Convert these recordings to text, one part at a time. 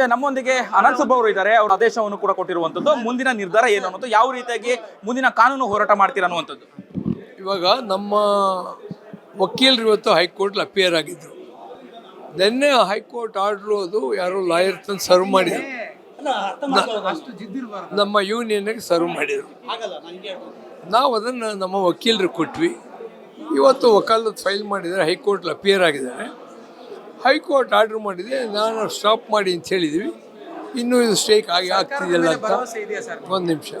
ನಮ್ಮೊಂದಿಗೆ ಅನಂತ ಸುಬ್ಬ ಅವರು ಇದ್ದಾರೆ. ಅವರ ಆದೇಶವನ್ನು ಕೂಡ ಕೊಟ್ಟಿರುವಂತದ್ದು. ಮುಂದಿನ ನಿರ್ಧಾರ ಏನು ಅನ್ನೋದು ಯಾವ ರೀತಿಯಾಗಿ ಮುಂದಿನ ಕಾನೂನು ಹೋರಾಟ ಮಾಡ್ತೀರಾ ಅನ್ನುವಂಥದ್ದು? ಇವಾಗ ನಮ್ಮ ವಕೀಲರು ಇವತ್ತು ಹೈಕೋರ್ಟ್ ಅಪಿಯರ್ ಆಗಿದ್ರು. ನಿನ್ನೆ ಹೈಕೋರ್ಟ್ ಆರ್ಡ್ರು ಅದು ಯಾರೋ ಲಾಯರ್ ತಂದು ಸರ್ವ್ ಮಾಡಿದ್ರು. ನಮ್ಮ ಯೂನಿಯನ್ಗೆ ಸರ್ವ್ ಮಾಡಿದ್ರು. ನಾವು ಅದನ್ನು ನಮ್ಮ ವಕೀಲರು ಕೊಟ್ವಿ. ಇವತ್ತು ವಕಾಲತ್ ಫೈಲ್ ಮಾಡಿದರೆ ಹೈಕೋರ್ಟ್ ಅಪಿಯರ್ ಆಗಿದ್ದಾರೆ. ಹೈಕೋರ್ಟ್ ಆರ್ಡರ್ ಮಾಡಿದೆ ನಾನು ಸ್ಟಾಪ್ ಮಾಡಿ ಅಂತ ಹೇಳಿದ್ವಿ. ಇನ್ನೂ ಇದು ಸ್ಟ್ರೈಕ್ ಆಗಿ ಆಗ್ತಿದೆಯಲ್ಲ ಅಂತ. ಒಂದು ನಿಮಿಷ.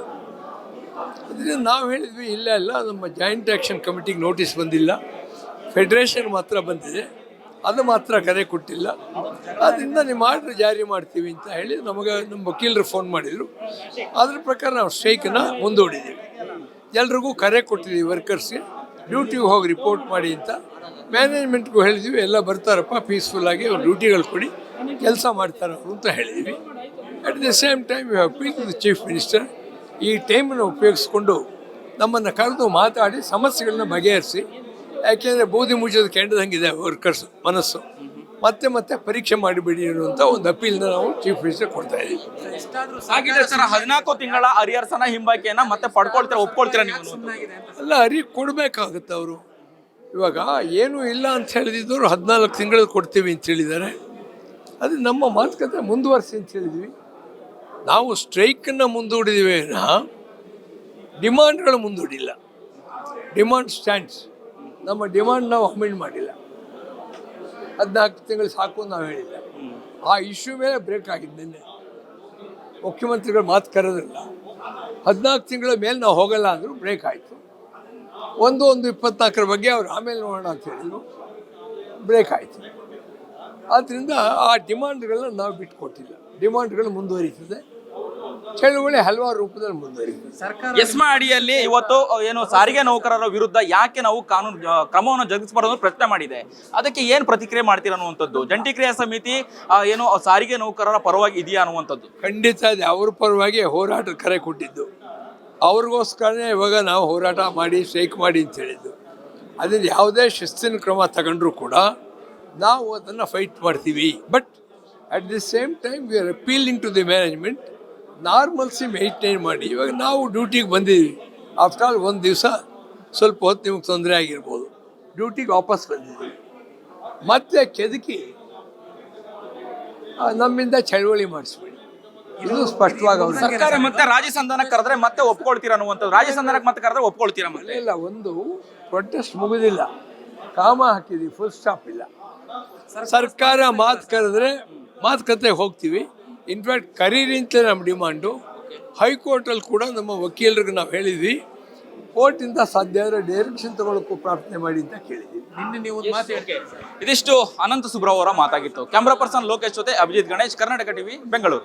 ಅದರಿಂದ ನಾವು ಹೇಳಿದ್ವಿ ಇಲ್ಲ ಇಲ್ಲ ನಮ್ಮ ಜಾಯಿಂಟ್ ಆ್ಯಕ್ಷನ್ ಕಮಿಟಿಗೆ ನೋಟಿಸ್ ಬಂದಿಲ್ಲ. ಫೆಡರೇಷನ್ ಮಾತ್ರ ಬಂದಿದೆ. ಅದು ಮಾತ್ರ ಕರೆ ಕೊಟ್ಟಿಲ್ಲ. ಅದರಿಂದ ನಿಮ್ಮ ಆರ್ಡ್ರ್ ಜಾರಿ ಮಾಡ್ತೀವಿ ಅಂತ ಹೇಳಿ ನಮಗೆ ನಮ್ಮ ವಕೀಲರು ಫೋನ್ ಮಾಡಿದರು. ಅದ್ರ ಪ್ರಕಾರ ನಾವು ಸ್ಟ್ರೈಕನ್ನು ಮುಂದೂಡಿದ್ದೀವಿ. ಎಲ್ರಿಗೂ ಕರೆ ಕೊಟ್ಟಿದ್ದೀವಿ ವರ್ಕರ್ಸ್ಗೆ. ಡ್ಯೂಟಿಗೆ ಹೋಗಿ ರಿಪೋರ್ಟ್ ಮಾಡಿ ಅಂತ ಮ್ಯಾನೇಜ್ಮೆಂಟ್ಗೂ ಹೇಳಿದ್ವಿ, ಎಲ್ಲ ಬರ್ತಾರಪ್ಪ ಪೀಸ್ಫುಲ್ಲಾಗಿ ಅವ್ರು ಡ್ಯೂಟಿಗಳು ಕೊಡಿ, ಕೆಲಸ ಮಾಡ್ತಾರೆ ಅವರು ಅಂತ ಹೇಳಿದ್ವಿ. At the same time you have peace the chief minister ಈ ಟೈಮನ್ನು ಉಪಯೋಗಿಸ್ಕೊಂಡು ನಮ್ಮನ್ನು ಕರೆದು ಮಾತಾಡಿ ಸಮಸ್ಯೆಗಳನ್ನ ಬಗೆಹರಿಸಿ, ಯಾಕೆಂದರೆ ಬೂದಿ ಮುಚ್ಚೋದು ಕೆಂಡದಂಗಿದೆ ವರ್ಕರ್ಸ್ ಮನಸ್ಸು. ಮತ್ತೆ ಮತ್ತೆ ಪರೀಕ್ಷೆ ಮಾಡಿಬಿಡಿ ಅನ್ನುವಂಥ ಒಂದು ಅಪೀಲ್ನ ನಾವು ಚೀಫ್ ಮಿನಿಸ್ಟರ್ ಕೊಡ್ತಾ ಇದ್ದೀವಿ ಹಾಗಿದ್ರೆ ಸರ್ ಹದಿನಾಲ್ಕು ತಿಂಗಳ ಹರಿಹರ್ಸನ ಹಿಂಬಾಕಿಯನ್ನ ಮತ್ತೆ ಪಡ್ಕೊಳ್ತೀರಾ ಒಪ್ಕೊಳ್ತೀರಾ ನೀವು? ಅಲ್ಲ ಅರಿ ಕೊಡಬೇಕಾಗುತ್ತೆ ಅವರು. ಇವಾಗ ಏನೂ ಇಲ್ಲ ಅಂತ ಹೇಳಿದ್ರು ಹದಿನಾಲ್ಕು ತಿಂಗಳು ಕೊಡ್ತೀವಿ ಅಂತ ಹೇಳಿದ್ದಾರೆ. ಅದು ನಮ್ಮ ಮಾತುಕತೆ ಮುಂದುವರಿಸಿ ಅಂತ ಹೇಳಿದ್ವಿ. ನಾವು ಸ್ಟ್ರೈಕನ್ನು ಮುಂದೂಡಿದ್ವಿ ಡಿಮಾಂಡ್ಗಳು ಮುಂದೂಡಿಲ್ಲ. Demand stands. ನಮ್ಮ ಡಿಮಾಂಡ್ ನಾವು ಅಮೆಂಡ್ ಮಾಡಿಲ್ಲ. ಹದಿನಾಲ್ಕು ತಿಂಗಳು ಸಾಕು ಅಂತ ನಾವು ಹೇಳಿದ್ದೆ. ಆ ಇಶ್ಯೂ ಮೇಲೆ ಬ್ರೇಕ್ ಆಗಿದ್ದು ನಿನ್ನೆ. ಮುಖ್ಯಮಂತ್ರಿಗಳು ಮಾತು ಕರೆದಿಲ್ಲ. ಹದಿನಾಲ್ಕು ತಿಂಗಳ ಮೇಲೆ ನಾವು ಹೋಗಲ್ಲ ಅಂದರೂ ಬ್ರೇಕ್ ಆಯಿತು. ಒಂದು ಒಂದು ಇಪ್ಪತ್ನಾಲ್ಕರ ಬಗ್ಗೆ ಅವ್ರು ಆಮೇಲೆ ನೋಡೋಣ ಅಂತ ಹೇಳಿದ್ರು. ಬ್ರೇಕ್ ಆಯಿತು. ಆದ್ದರಿಂದ ಆ ಡಿಮಾಂಡ್ಗಳನ್ನ ನಾವು ಬಿಟ್ಕೊಟ್ಟಿಲ್ಲ. ಡಿಮಾಂಡ್ಗಳು ಮುಂದುವರಿತದೆ. ಚಳುವಳಿ ಹಲವಾರು ರೂಪದಲ್ಲಿ ಮುಂದುವರಿಯುತ್ತೆ. ಎಸ್ಮಾ ಅಡಿಯಲ್ಲಿ ಇವತ್ತು ಏನು ಸಾರಿಗೆ ನೌಕರರ ವಿರುದ್ಧ ಯಾಕೆ ನಾವು ಕಾನೂನು ಕ್ರಮವನ್ನು ಜರುಗಿಸಬಾರದು ಅಂತ ಪ್ರಶ್ನೆ ಮಾಡಿದೆ. ಅದಕ್ಕೆ ಏನು ಪ್ರತಿಕ್ರಿಯೆ ಮಾಡ್ತೀರಾ ಅನ್ನುವಂಥದ್ದು? ಜಂಟಿ ಕ್ರಿಯಾ ಸಮಿತಿ ಆ, ಏನು ಸಾರಿಗೆ ನೌಕರರ ಪರವಾಗಿ ಇದೆಯಾ ಅನ್ನುವಂಥದ್ದು? ಖಂಡಿತ ಇದೆ. ಅವ್ರ ಪರವಾಗಿ ಹೋರಾಟ ಕರೆ ಕೊಟ್ಟಿದ್ದು. ಅವ್ರಿಗೋಸ್ಕರನೇ ಇವಾಗ ನಾವು ಹೋರಾಟ ಮಾಡಿ ಸ್ಟ್ರೈಕ್ ಮಾಡಿ ಅಂತ ಹೇಳಿದ್ದು. ಅದರಿಂದ ಯಾವುದೇ ಶಿಸ್ತಿನ ಕ್ರಮ ತಗೊಂಡ್ರೂ ಕೂಡ ನಾವು ಅದನ್ನು ಫೈಟ್ ಮಾಡ್ತೀವಿ. But at the same time we are appealing to the management normalcy maintain ಮಾಡಿ. ಇವಾಗ ನಾವು ಡ್ಯೂಟಿಗೆ ಬಂದಿದ್ದೀವಿ ಆಫ್ಟರ್ ಆಲ್ ಒಂದು ದಿವಸ ಸ್ವಲ್ಪ ಹೊತ್ತು ನಿಮ್ಗೆ ತೊಂದರೆ ಆಗಿರ್ಬೋದು. ಡ್ಯೂಟಿಗೆ ವಾಪಸ್ ಬಂದಿದ್ದೀವಿ ಮತ್ತೆ ಕೆದಕಿ ನಮ್ಮಿಂದ ಚಳವಳಿ ಮಾಡಿಸ್ಬೇಡಿ. ಇದು ಸ್ಪಷ್ಟವಾಗಿ ಸರ್ಕಾರ ಮತ್ತೆ ರಾಜ್ಯ ಸಂಧಾನಕ್ಕೆ ಕರೆದ್ರೆ ಮತ್ತೆ ಒಪ್ಕೊಳ್ತೀರಾ ಅನ್ನುವಂಥದ್ದು. ರಾಜ್ಯ ಸಂಧಾನಕ್ಕೆ ಮತ್ತೆ ಕರೆದ್ರೆ ಒಪ್ಕೊಳ್ತೀರಾ ಮತ್ತೆ? ಇಲ್ಲ ಒಂದು ಪ್ರೊಟೆಸ್ಟ್ ಮುಗಿದಿಲ್ಲ. ಕಾಮ ಹಾಕಿದ್ವಿ ಫುಲ್ ಸ್ಟಾಪ್ ಇಲ್ಲ. ಸರ್ಕಾರ ಮಾತು ಕರೆದ್ರೆ ಮಾತುಕತೆ ಹೋಗ್ತೀವಿ. ಇನ್ಫ್ಯಾಕ್ಟ್ ಕರೀರಿ ಅಂತಲೇ ನಮ್ಮ ಡಿಮಾಂಡು. ಹೈಕೋರ್ಟಲ್ಲಿ ಕೂಡ ನಮ್ಮ ವಕೀಲರಿಗೆ ನಾವು ಹೇಳಿದ್ವಿ. ಕೋರ್ಟಿಂದ ಸಾಧ್ಯ ಆದರೆ ಡೈರೆಕ್ಷನ್ ತಗೊಳ್ಳೋಕ್ಕೂ ಪ್ರಾರ್ಥನೆ ಮಾಡಿ ಅಂತ ಕೇಳಿದ್ವಿ. ಇದಿಷ್ಟು ಅನಂತ ಸುಬ್ರಾವ್ ಅವರ ಮಾತಾಗಿತ್ತು. ಕ್ಯಾಮ್ರಾ ಪರ್ಸನ್ ಲೋಕೇಶ್ ಜೊತೆ ಅಭಿಜಿತ್ ಗಣೇಶ್, ಕರ್ನಾಟಕ ಟಿವಿ, ಬೆಂಗಳೂರು.